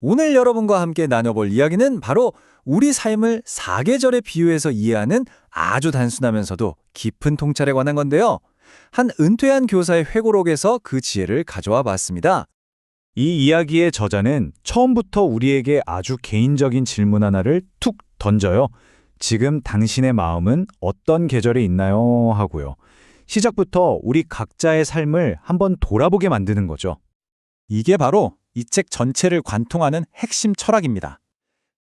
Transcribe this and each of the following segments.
오늘 여러분과 함께 나눠볼 이야기는 바로 우리 삶을 사계절에 비유해서 이해하는 아주 단순하면서도 깊은 통찰에 관한 건데요. 한 은퇴한 교사의 회고록에서 그 지혜를 가져와 봤습니다. 이 이야기의 저자는 처음부터 우리에게 아주 개인적인 질문 하나를 툭 던져요. 지금 당신의 마음은 어떤 계절에 있나요? 하고요. 시작부터 우리 각자의 삶을 한번 돌아보게 만드는 거죠. 이게 바로 이 책 전체를 관통하는 핵심 철학입니다.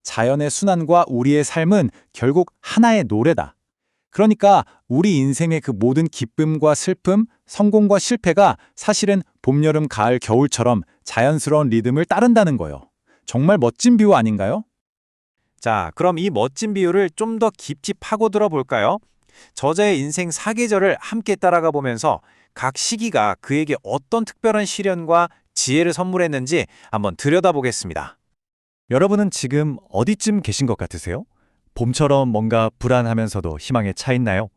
자연의 순환과 우리의 삶은 결국 하나의 노래다. 그러니까 우리 인생의 그 모든 기쁨과 슬픔, 성공과 실패가 사실은 봄, 여름, 가을, 겨울처럼 자연스러운 리듬을 따른다는 거예요. 정말 멋진 비유 아닌가요? 자, 그럼 이 멋진 비유를 좀 더 깊이 파고 들어 볼까요? 저자의 인생 사계절을 함께 따라가 보면서 각 시기가 그에게 어떤 특별한 시련과 지혜를 선물했는지 한번 들여다보겠습니다. 여러분은 지금 어디쯤 계신 것 같으세요? 봄처럼 뭔가 불안하면서도 희망에 차 있나요?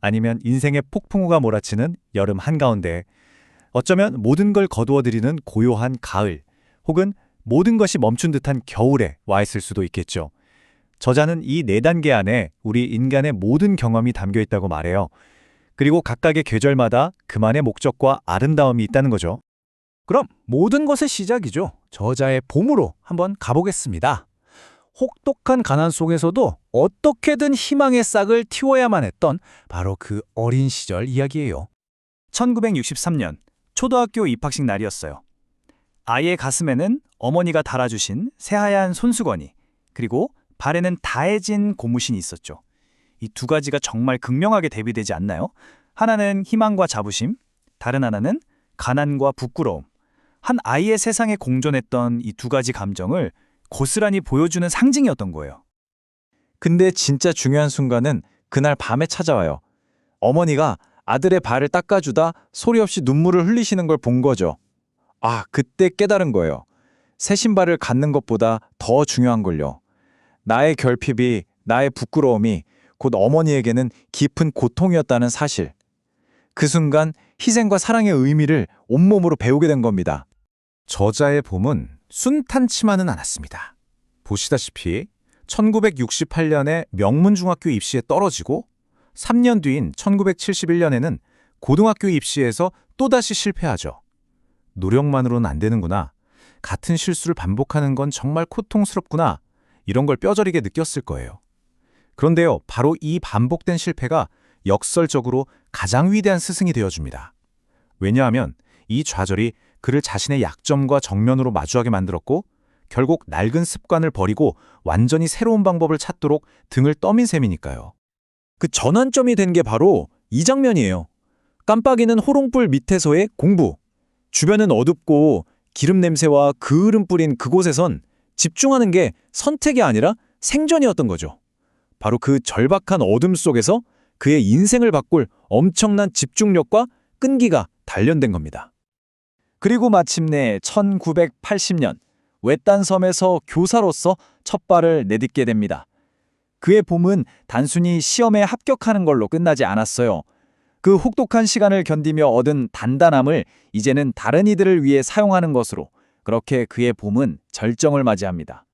아니면 인생의 폭풍우가 몰아치는 여름 한가운데 어쩌면 모든 걸 거두어들이는 고요한 가을 혹은 모든 것이 멈춘 듯한 겨울에 와 있을 수도 있겠죠. 저자는 이 네 단계 안에 우리 인간의 모든 경험이 담겨 있다고 말해요. 그리고 각각의 계절마다 그만의 목적과 아름다움이 있다는 거죠. 그럼 모든 것의 시작이죠. 저자의 봄으로 한번 가보겠습니다. 혹독한 가난 속에서도 어떻게든 희망의 싹을 틔워야만 했던 바로 그 어린 시절 이야기예요. 1963년 초등학교 입학식 날이었어요. 아이의 가슴에는 어머니가 달아주신 새하얀 손수건이 그리고 발에는 다해진 고무신이 있었죠. 이 두 가지가 정말 극명하게 대비되지 않나요? 하나는 희망과 자부심, 다른 하나는 가난과 부끄러움. 한 아이의 세상에 공존했던 이 두 가지 감정을 고스란히 보여주는 상징이었던 거예요. 근데 진짜 중요한 순간은 그날 밤에 찾아와요. 어머니가 아들의 발을 닦아주다 소리 없이 눈물을 흘리시는 걸 본 거죠. 아, 그때 깨달은 거예요. 새 신발을 갖는 것보다 더 중요한 걸요. 나의 결핍이, 나의 부끄러움이 곧 어머니에게는 깊은 고통이었다는 사실. 그 순간 희생과 사랑의 의미를 온몸으로 배우게 된 겁니다. 저자의 봄은 순탄치만은 않았습니다. 보시다시피 1968년에 명문중학교 입시에 떨어지고 3년 뒤인 1971년에는 고등학교 입시에서 또다시 실패하죠. 노력만으로는 안 되는구나. 같은 실수를 반복하는 건 정말 고통스럽구나. 이런 걸 뼈저리게 느꼈을 거예요. 그런데요, 바로 이 반복된 실패가 역설적으로 가장 위대한 스승이 되어줍니다. 왜냐하면 이 좌절이 그를 자신의 약점과 정면으로 마주하게 만들었고 결국 낡은 습관을 버리고 완전히 새로운 방법을 찾도록 등을 떠민 셈이니까요. 그 전환점이 된 게 바로 이 장면이에요. 깜빡이는 호롱불 밑에서의 공부. 주변은 어둡고 기름 냄새와 그을음 뿌린 그곳에선 집중하는 게 선택이 아니라 생존이었던 거죠. 바로 그 절박한 어둠 속에서 그의 인생을 바꿀 엄청난 집중력과 끈기가 단련된 겁니다. 그리고 마침내 1980년 외딴 섬에서 교사로서 첫 발을 내딛게 됩니다. 그의 봄은 단순히 시험에 합격하는 걸로 끝나지 않았어요. 그 혹독한 시간을 견디며 얻은 단단함을 이제는 다른 이들을 위해 사용하는 것으로 그렇게 그의 봄은 절정을 맞이합니다.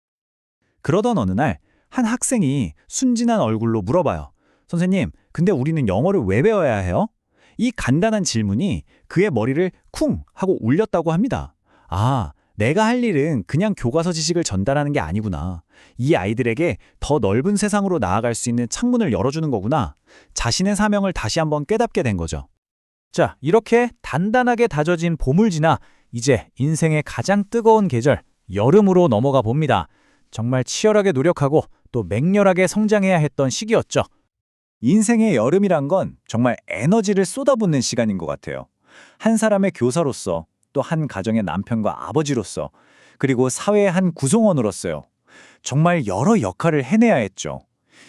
그러던 어느 날 한 학생이 순진한 얼굴로 물어봐요. 선생님, 근데 우리는 영어를 왜 배워야 해요? 이 간단한 질문이 그의 머리를 쿵 하고 울렸다고 합니다. 아, 내가 할 일은 그냥 교과서 지식을 전달하는 게 아니구나. 이 아이들에게 더 넓은 세상으로 나아갈 수 있는 창문을 열어주는 거구나. 자신의 사명을 다시 한번 깨닫게 된 거죠. 자, 이렇게 단단하게 다져진 봄을 지나 이제 인생의 가장 뜨거운 계절, 여름으로 넘어가 봅니다. 정말 치열하게 노력하고 또 맹렬하게 성장해야 했던 시기였죠. 인생의 여름이란 건 정말 에너지를 쏟아붓는 시간인 것 같아요. 한 사람의 교사로서 또 한 가정의 남편과 아버지로서 그리고 사회의 한 구성원으로서요. 정말 여러 역할을 해내야 했죠.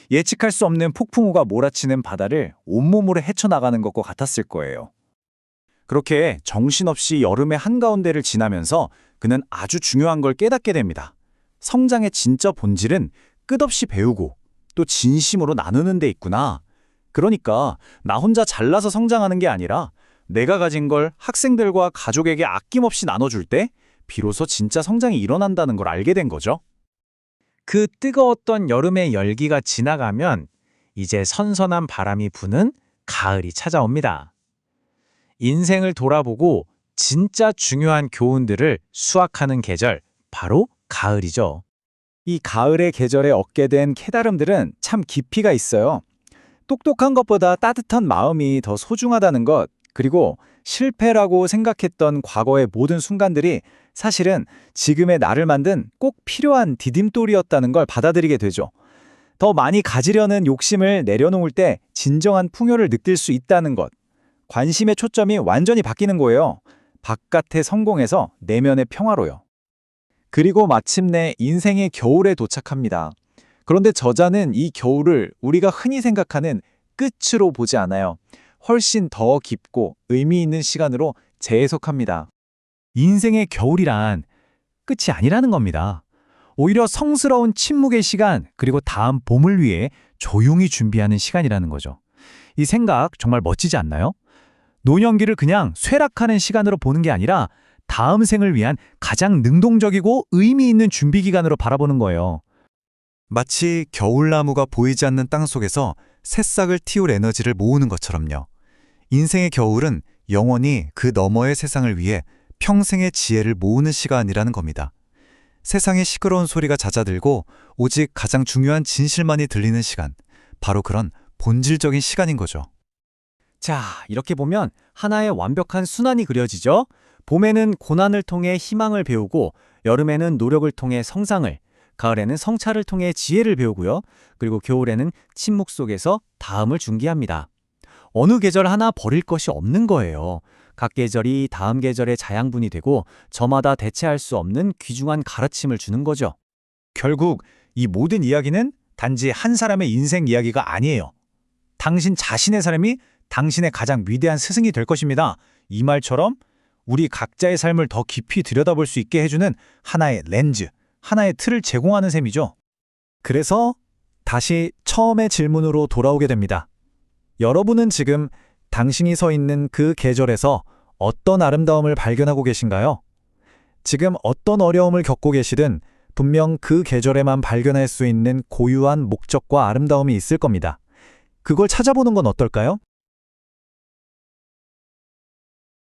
예측할 수 없는 폭풍우가 몰아치는 바다를 온몸으로 헤쳐나가는 것과 같았을 거예요. 그렇게 정신없이 여름의 한가운데를 지나면서 그는 아주 중요한 걸 깨닫게 됩니다. 성장의 진짜 본질은 끝없이 배우고 또 진심으로 나누는 데 있구나. 그러니까 나 혼자 잘나서 성장하는 게 아니라 내가 가진 걸 학생들과 가족에게 아낌없이 나눠줄 때 비로소 진짜 성장이 일어난다는 걸 알게 된 거죠. 그 뜨거웠던 여름의 열기가 지나가면 이제 선선한 바람이 부는 가을이 찾아옵니다. 인생을 돌아보고 진짜 중요한 교훈들을 수확하는 계절, 바로 가을이죠. 이 가을의 계절에 얻게 된 깨달음들은 참 깊이가 있어요. 똑똑한 것보다 따뜻한 마음이 더 소중하다는 것, 그리고 실패라고 생각했던 과거의 모든 순간들이 사실은 지금의 나를 만든 꼭 필요한 디딤돌이었다는 걸 받아들이게 되죠. 더 많이 가지려는 욕심을 내려놓을 때 진정한 풍요를 느낄 수 있다는 것. 관심의 초점이 완전히 바뀌는 거예요. 바깥의 성공에서 내면의 평화로요. 그리고 마침내 인생의 겨울에 도착합니다. 그런데 저자는 이 겨울을 우리가 흔히 생각하는 끝으로 보지 않아요. 훨씬 더 깊고 의미 있는 시간으로 재해석합니다. 인생의 겨울이란 끝이 아니라는 겁니다. 오히려 성스러운 침묵의 시간, 그리고 다음 봄을 위해 조용히 준비하는 시간이라는 거죠. 이 생각 정말 멋지지 않나요? 노년기를 그냥 쇠락하는 시간으로 보는 게 아니라 다음 생을 위한 가장 능동적이고 의미 있는 준비 기간으로 바라보는 거예요. 마치 겨울나무가 보이지 않는 땅 속에서 새싹을 틔울 에너지를 모으는 것처럼요. 인생의 겨울은 영원히 그 너머의 세상을 위해 평생의 지혜를 모으는 시간이라는 겁니다. 세상의 시끄러운 소리가 잦아들고 오직 가장 중요한 진실만이 들리는 시간, 바로 그런 본질적인 시간인 거죠. 자, 이렇게 보면 하나의 완벽한 순환이 그려지죠. 봄에는 고난을 통해 희망을 배우고 여름에는 노력을 통해 성장을, 가을에는 성찰을 통해 지혜를 배우고요. 그리고 겨울에는 침묵 속에서 다음을 준비합니다. 어느 계절 하나 버릴 것이 없는 거예요. 각 계절이 다음 계절의 자양분이 되고 저마다 대체할 수 없는 귀중한 가르침을 주는 거죠. 결국 이 모든 이야기는 단지 한 사람의 인생 이야기가 아니에요. 당신 자신의 삶이 당신의 가장 위대한 스승이 될 것입니다. 이 말처럼 우리 각자의 삶을 더 깊이 들여다볼 수 있게 해주는 하나의 렌즈, 하나의 틀을 제공하는 셈이죠. 그래서 다시 처음의 질문으로 돌아오게 됩니다. 여러분은 지금 당신이 서 있는 그 계절에서 어떤 아름다움을 발견하고 계신가요? 지금 어떤 어려움을 겪고 계시든 분명 그 계절에만 발견할 수 있는 고유한 목적과 아름다움이 있을 겁니다. 그걸 찾아보는 건 어떨까요?